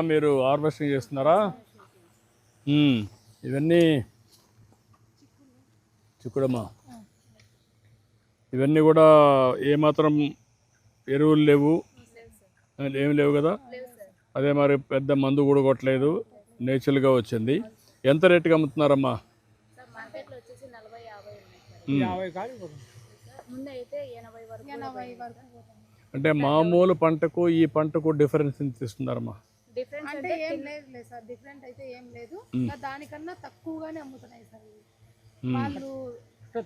మీరు హార్వెస్టింగ్ చేస్తున్నారా. ఇవన్నీ చిక్కుడమ్మా ఇవన్నీ కూడా ఏమాత్రం ఎరువులు లేవు. ఏమి లేవు కదా? అదే మరి పెద్ద మందు కూడా కొట్టలేదు. నేచురల్గా వచ్చింది. ఎంత రేటుకి అమ్ముతున్నారమ్మా? అంటే మామూలు పంటకు ఈ పంటకు డిఫరెన్స్ ఎంత ఇస్తున్నారమ్మా డిఫరెన్స్ అంటే ఏం లేదు లేదు సార్ డిఫరెంట్ అయితే ఏం లేదు. దానికన్నా తక్కువగానే అమ్ముతున్నాయి సార్. వాళ్ళు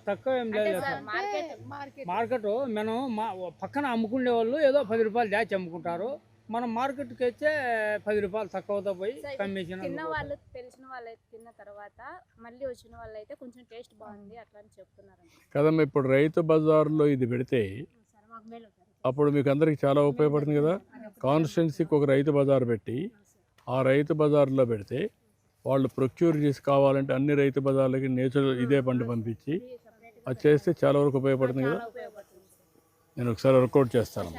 తక్కువ ఏం లేదు సార్ మార్కెట్ మార్కెట్ మార్కెట్ మనం మా పక్కన అమ్ముకునే వాళ్ళు ఏదో పది రూపాయలు దాచి అమ్ముకుంటారు. మనం మార్కెట్కి అయితే పది రూపాయలు తక్కువతో పోయి కమిషన్ తిన్న వాళ్ళు తెలిసిన వాళ్ళు తిన్న తర్వాత మళ్ళీ వచ్చిన వాళ్ళు అయితే కొంచెం టేస్ట్ బాగుంది అట్లా అని చెప్తున్నారు కదమ్మా ఇప్పుడు రైతు బజార్లో ఇది పెడితే అప్పుడు మీకు అందరికి చాలా ఉపయోగపడుతుంది కదా. కాన్స్టిట్యున్సీకి ఒక రైతు బజార్ పెట్టి ఆ రైతు బజార్లో పెడితే వాళ్ళు ప్రొక్యూర్ చేసి కావాలంటే అన్ని రైతు బజార్లకి నేచురల్ ఇదే పంట పంపించి అది చేస్తే చాలా వరకు ఉపయోగపడుతుంది కదా. నేను ఒకసారి వర్కౌట్ చేస్తాను.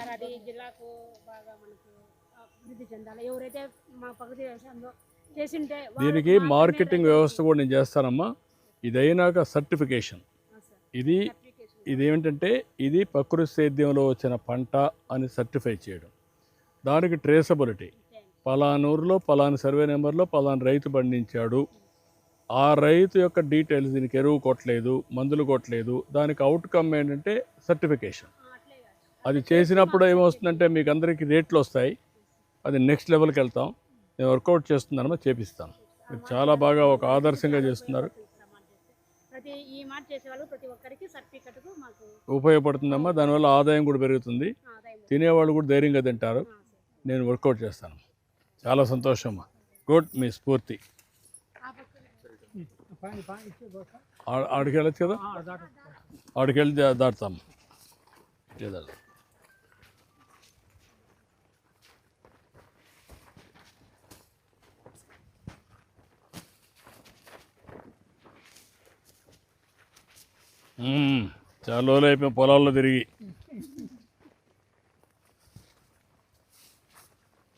దీనికి మార్కెటింగ్ వ్యవస్థ కూడా నేను చేస్తానమ్మా. ఇది అయినాక సర్టిఫికేషన్. ఇది ఇదేమిటంటే ఇది ఇది ప్రకృతి సేద్యంలో వచ్చిన పంట అని సర్టిఫై చేయడం. దానికి ట్రేసబిలిటీ. పలానూరులో పలాని సర్వే నెంబర్లో పలాని రైతు పండించాడు. ఆ రైతు యొక్క డీటెయిల్స్ దీనికి ఎరువు కొట్టలేదు మందులు కొట్టలేదు. దానికి అవుట్కమ్ ఏంటంటే సర్టిఫికేషన్. అది చేసినప్పుడు ఏమొస్తుందంటే మీకు అందరికీ రేట్లు వస్తాయి అది నెక్స్ట్ లెవెల్కి వెళ్తాం నేను వర్కౌట్ చేస్తున్నానమ్మా చేపిస్తాను మీరు చాలా బాగా ఒక ఆదర్శంగా చేస్తున్నారు. ప్రతి ఈ మాట చేసేవాళ్ళు ప్రతి ఒక్కరికి సర్టిఫికెట్ మాకు ఉపయోగపడుతుందమ్మా. దానివల్ల ఆదాయం కూడా పెరుగుతుంది. తినేవాళ్ళు కూడా ధైర్యంగా తింటారు. నేను వర్కౌట్ చేస్తాను. చాలా సంతోషం గుడ్ మీ స్ఫూర్తి. ఆడికి వెళ్ళచ్చు కదా. ఆడికి వెళ్ళి దాటుతాం. చాలా రోజులు అయిపోయి పొలాల్లో తిరిగి.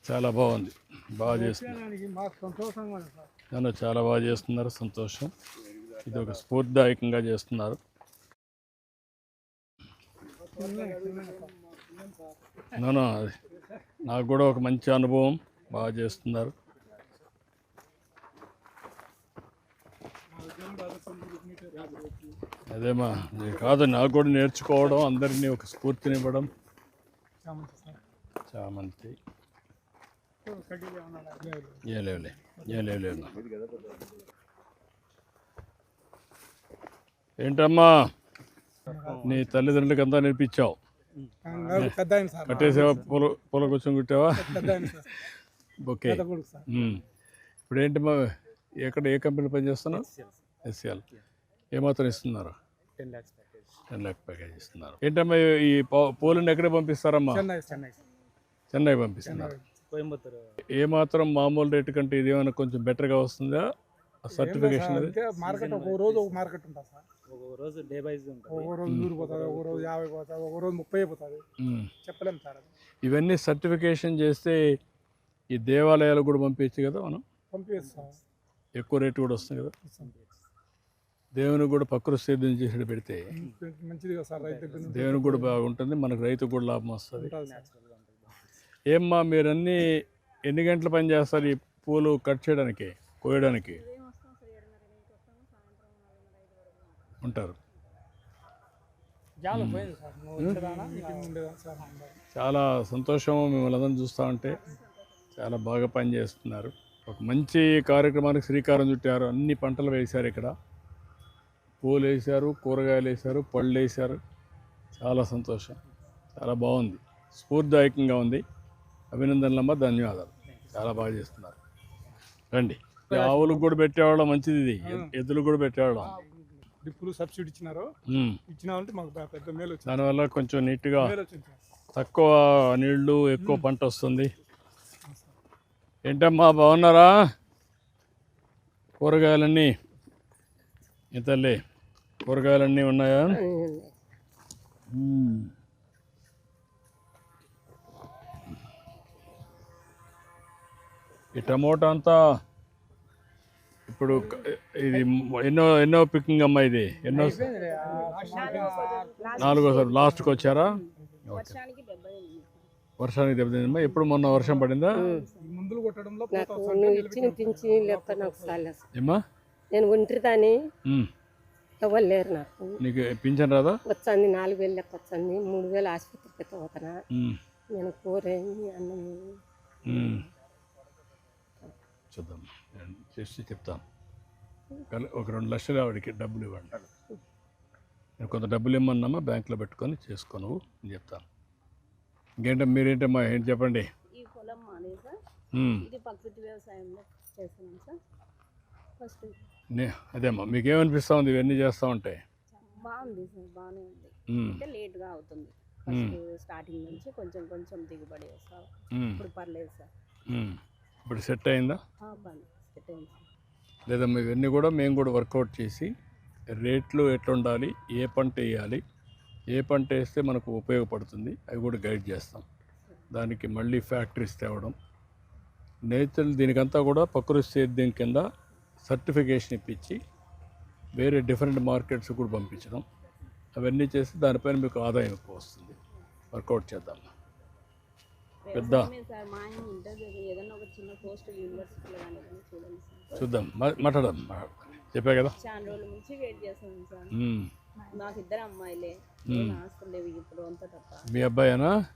చాలా బాగుంది. బాగా చేస్తున్నారు. చాలా బాగా చేస్తున్నారు. సంతోషం. ఇది ఒక స్ఫూర్తిదాయకంగా చేస్తున్నారు. నన్ను నాకు కూడా ఒక మంచి అనుభవం బాగా చేస్తున్నారు. అదేమా కాదు నాకు కూడా నేర్చుకోవడం అందరినీ ఒక స్ఫూర్తినివ్వడం. చామంతి. ఏ లేవులే ఏ ఏంటమ్మా నీ తల్లిదండ్రులకి అంతా నేర్పించావు. కట్టేసావా పూల పూల కూర్చొని కుట్టావా? ఓకే. ఇప్పుడు ఏంటమ్మా ఎక్కడ ఏ కంపెనీ పని చేస్తున్నావు ఎస్సీఎల్ ఏమాత్రం ఇస్తున్నారు? Ten lakhs package ten lakh package ఇస్తున్నారు. ఏంటమ్మా ఈ- పూలను ఎక్కడ పంపిస్తారమ్మా? చెన్నై చెన్నై. చెన్నై పంపిస్తున్నారు. కోయంబత్తూరు. ఏమాత్రం మామూలు రేటు కంటే ఇది ఏమైనా కొంచెం బెటర్గా వస్తుందా? సర్టిఫికేషన్ మార్కెట్ ఒక రోజు ఒక మార్కెట్ ఉంటుంది సార్. ఒక రోజు డే ఉంటుంది. ఒక రోజు నూరు పోతుంది ఒక రోజు యాభై పోతుంది ఒక రోజు ముప్పై పోతుంది. చెప్పలేము సార్ ఇవన్నీ సర్టిఫికేషన్ చేస్తే ఈ దేవాలయాలకు కూడా పంపించచ్చు కదా మనం? పంపిస్తాం ఎక్కువ రేటు కూడా వస్తుంది కదా? దేవునికి కూడా ప్రకృతి సేద్యం చేసి పెడితే మంచిదిగా సార్ రైతు దేవునికి కూడా బాగుంటుంది మనకు రైతుకు కూడా లాభం వస్తుంది. ఏమ్మా మీరన్నీ ఎన్ని గంటల పని చేస్తారు ఈ పూలు కట్ చేయడానికి కోయడానికి? ఉంటారు. చాలా సంతోషం మిమ్మల్ని అందరం చూస్తూ ఉంటే. చాలా బాగా పనిచేస్తున్నారు ఒక మంచి కార్యక్రమానికి శ్రీకారం చుట్టారు అన్ని పంటలు వేశారు ఇక్కడ. పూలు వేశారు కూరగాయలు వేశారు పళ్ళు వేశారు చాలా సంతోషం. చాలా బాగుంది. స్ఫూర్తిదాయకంగా ఉంది. అభినందనలమ్మ ధన్యవాదాలు. చాలా బాగా చేస్తున్నారు. రండి. ఆవులకు కూడా పెట్టేవాళ్ళం మంచిది ఇది. ఎద్దులు కూడా పెట్టేవాళ్ళం. డిప్పులు సబ్సిడీ ఇచ్చినారు. మాకు పెద్ద మేలు దానివల్ల కొంచెం నీట్గా తక్కువ నీళ్ళు ఎక్కువ పంట వస్తుంది. ఏంటమ్మా బాగున్నారా? కూరగాయలన్నీ. ఈ తల్లి కూరగాయలన్నీ ఉన్నాయా. ఈ టమోటా అంతా ఇప్పుడు ఇది ఎన్నో ఎన్నో పికింగ్ అమ్మా ఇది? ఎన్నో నాలుగోసారి లాస్ట్కి వచ్చారా? వర్షానికి దెబ్బతిందమ్మా ఎప్పుడు మొన్న వర్షం పడిందా? నేను ఒంటరిదాని ఉమ్. ఎవరు లేరు నాకు. నీకు పింఛన్ రాదా? వచ్చింది నాలుగు వేలు లెక్క వచ్చింది మూడు వేలు ఆసుపత్రికి పోతున్నా. ఉమ్. నేను కూరేమి అన్నం ఉమ్. చూద్దాం. చేసి చెప్తాను. ఒక రెండు లక్షలు ఆవిడకి డబ్బులు ఇవ్వండి. నేను కొంత డబ్బులు ఇమ్మన్నామా బ్యాంకులో పెట్టుకొని చేసుకో నువ్వు నేను చెప్తాను. ఇంకేంటో మీరేంటమ్మా ఏంటి చెప్పండి? ఈ పొలం ఉమ్. ఇది ప్రకృతి వ్యవసాయంలో చేస్తున్నాం సార్. ఫస్ట్. అదేమ్మా మీకేమనిపిస్తూ ఉంది? ఇవన్నీ చేస్తూ ఉంటే. బాగుంది సార్ బాగానే ఉంది. అంటే లేట్గా అవుతుంది. ఫస్ట్ స్టార్టింగ్ నుంచి కొంచెం కొంచెం దిగుబడి వస్తాం. ఇప్పుడు పర్లేదు సార్. ఇప్పుడు సెట్ అయిందా? సెట్ అయింది లేదమ్మా ఇవన్నీ కూడా మేము కూడా వర్కౌట్ చేసి రేట్లు ఎట్లా ఉండాలి ఏ పంట వేయాలి ఏ పంట వేస్తే మనకు ఉపయోగపడుతుంది అవి కూడా గైడ్ చేస్తాం. దానికి మళ్ళీ ఫ్యాక్టరీస్ తేవడం. నేచర్ దీనికంతా కూడా ప్రకృతి సేద్యం కింద సర్టిఫికేషన్ ఇప్పించి వేరే డిఫరెంట్ మార్కెట్స్ కూడా పంపించడం. అవన్నీ చేసి దానిపైన మీకు ఆదాయం ఎక్కువ వస్తుంది. వర్కౌట్ చేద్దాం. పెద్ద చూద్దాం. మాట్లాడదాం. చెప్పా కదా. చాలా రోజుల నుంచి వెయిట్ సార్. నాకు ఇద్దరు అమ్మాయిలే మ్మ్. ఏం ఆస్తులు లేవు ఇప్పుడు అంతా తప్ప మీ అబ్బాయినా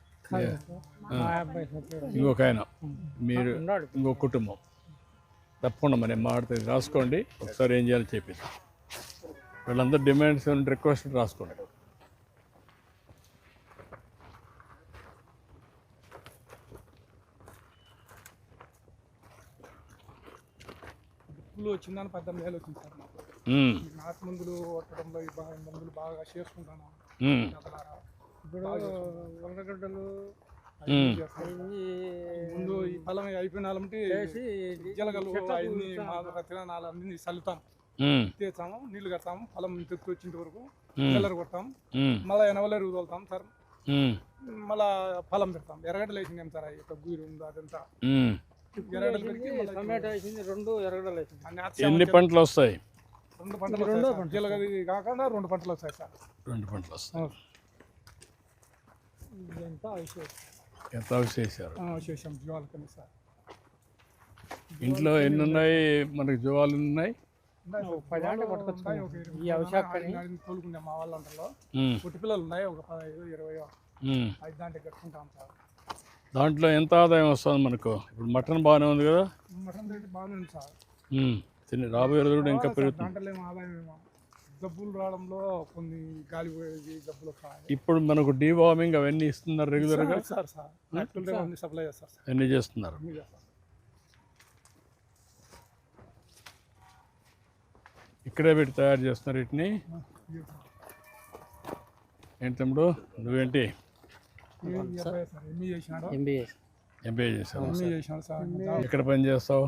ఇంకొక ఆయన. మీరు ఇంకొక కుటుంబం. తప్పకుండా మరి మాట్లాడుతుంది రాసుకోండి. ఒకసారి ఏం చేయాలో చెప్పేసి. వీళ్ళందరూ డిమాండ్స్ రిక్వెస్ట్ రాసుకోండి. పూలు వచ్చిందని పద్దెనిమిది వేలు వచ్చింది సార్ నాటు మందులు కొట్టడంలో మందులు బాగా చేసుకుంటాను. ఇప్పుడు ఉమ్, ముందు ఈ పొలం అయిపోయిన వాళ్ళంటే జలగలు. మా తిరణాలు అన్ని చల్లుతాం. తీస్తాము నీళ్ళు కడతాము పొలం తెచ్చి వచ్చేంత వరకు పిల్లలు కొడతాం. మళ్ళీ ఎనవలేరు తోలుతాం సార్. మళ్ళా పొలం పెడతాం. ఎర్రగడ్డలు వేసింది సార్ ఈ యొక్క గురి ఉంది అదంతా. ఎర్రగడ్డలు పెట్టి మళ్ళీ టమాటా వేసింది? రెండు వేసింది. ఆర్చి ఎన్ని పంటలు వస్తాయి? రెండు పంటలు రెండో సార్. కాకుండా రెండు పంటలు వస్తాయి సార్. రెండు పంటలు వస్తాయి. ఇదంతా అయిపోయింది. ఎంత అవి చేశారు. ఆ, చేసాం జీవాలు కింద సార్. ఇంట్లో ఎన్ని ఉన్నాయి? మనకి జువాలు ఉన్నాయి. పది ఈ అవశాఖని. తోలుకునే మా వాళ్ళందరిలో. ఉమ్, పుట్టి పిల్లలు ఉన్నాయి ఒక పదహైదు ఇరవై. ఐదు దాంట్లో కట్టుకుంటాం సార్. దాంట్లో ఎంత ఆదాయం వస్తుంది మనకు? ఇప్పుడు మటన్ బాగానే ఉంది కదా? మటన్ రేటు బాగానే ఉంది సార్. రాబోయే రోజులు కూడా ఇంకా పెరుగుతుంది. దాంట్లో ఆదాయం ఏమో. జబ్బులు రావడంలో కొన్ని గాలి పోయేది జబ్బులు ఇప్పుడు మనకు డీవార్మింగ్ అవన్నీ ఇస్తున్నారు రెగ్యులర్గా సార్ సార్ యాక్చువల్గా అన్ని సప్లై చేస్తారు సార్. అన్నీ చేస్తున్నారు. అన్ని చేస్తారు. ఇక్కడే పెట్టి తయారు చేస్తున్నారు వీటిని. ఏంటి తమ్ముడు? నువ్వేంటి? ఎంబీఏ చేసావు ఎక్కడ పని చేస్తావు?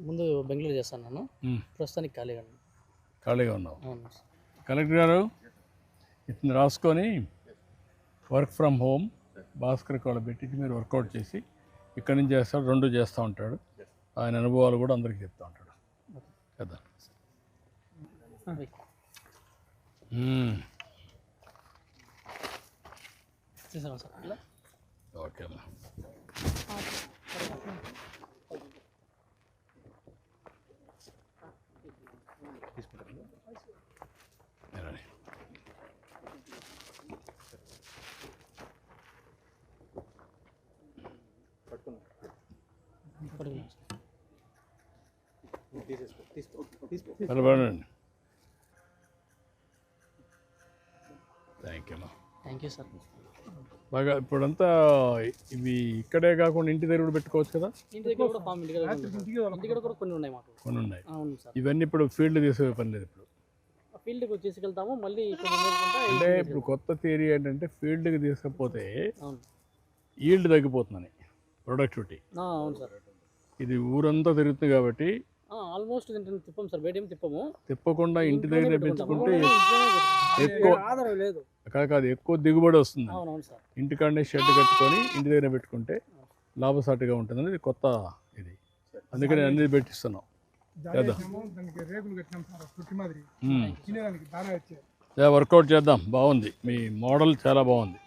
ముందు బెంగళూరు చేస్తాను నేను. ఉమ్, ప్రస్తుతానికి ఖాళీగా. ఖాళీగా ఉన్నావు. కలెక్టర్ గారు ఇతను రాసుకొని వర్క్ ఫ్రమ్ హోమ్ భాస్కర్ కాడ పెట్టి మీరు వర్కౌట్ చేసి ఇక్కడి నుంచి చేస్తాడు రెండు చేస్తూ ఉంటాడు. ఆయన అనుభవాలు కూడా అందరికీ చెప్తూ ఉంటాడు. కదా? ఓకే అమ్మా. నిలబడండి thank you thank you sir బాగా ఇప్పుడంతా ఇవి ఇక్కడే కాకుండా ఇంటి దగ్గర కూడా పెట్టుకోవచ్చు కదా? ఇంటి దగ్గర కూడా ఫామ్ ఇంటి దగ్గర ఉంది సార్. ఇంటి దగ్గర కూడా కొన్ని ఉన్నాయి మాకు. కొన్ని ఉన్నాయి. అవును సార్ ఇవన్నీ ఇప్పుడు ఫీల్డ్ తీసుకునే పని లేదు ఇప్పుడు. ఫీల్డ్కి వచ్చేసి వెళ్తాము మళ్ళీ అంటే ఇప్పుడు కొత్త థియరీ ఏంటంటే ఫీల్డ్కి తీసుకపోతే అవును. ఈల్డ్ తగ్గిపోతుందని. ప్రొడక్టివిటీ ఆ, అవును సార్ ఇది ఊరంతా తిరుగుతుంది కాబట్టి ఆల్మోస్ట్ తిప్పం సార్ బయట ఏం తిప్పము. తిప్పకుండా ఇంటి దగ్గర. పెంచుకుంటే ఎక్కువ లేదు. కాదు కాదు ఎక్కువ దిగుబడి వస్తుంది. ఇంటికాడనే షెడ్ కట్టుకొని ఇంటి దగ్గర పెట్టుకుంటే లాభసాటిగా ఉంటుంది అనేది కొత్త ఇది. అందుకని అన్ని పెట్టిస్తున్నాం. వర్కౌట్ చేద్దాం. బాగుంది. మీ మోడల్ చాలా బాగుంది.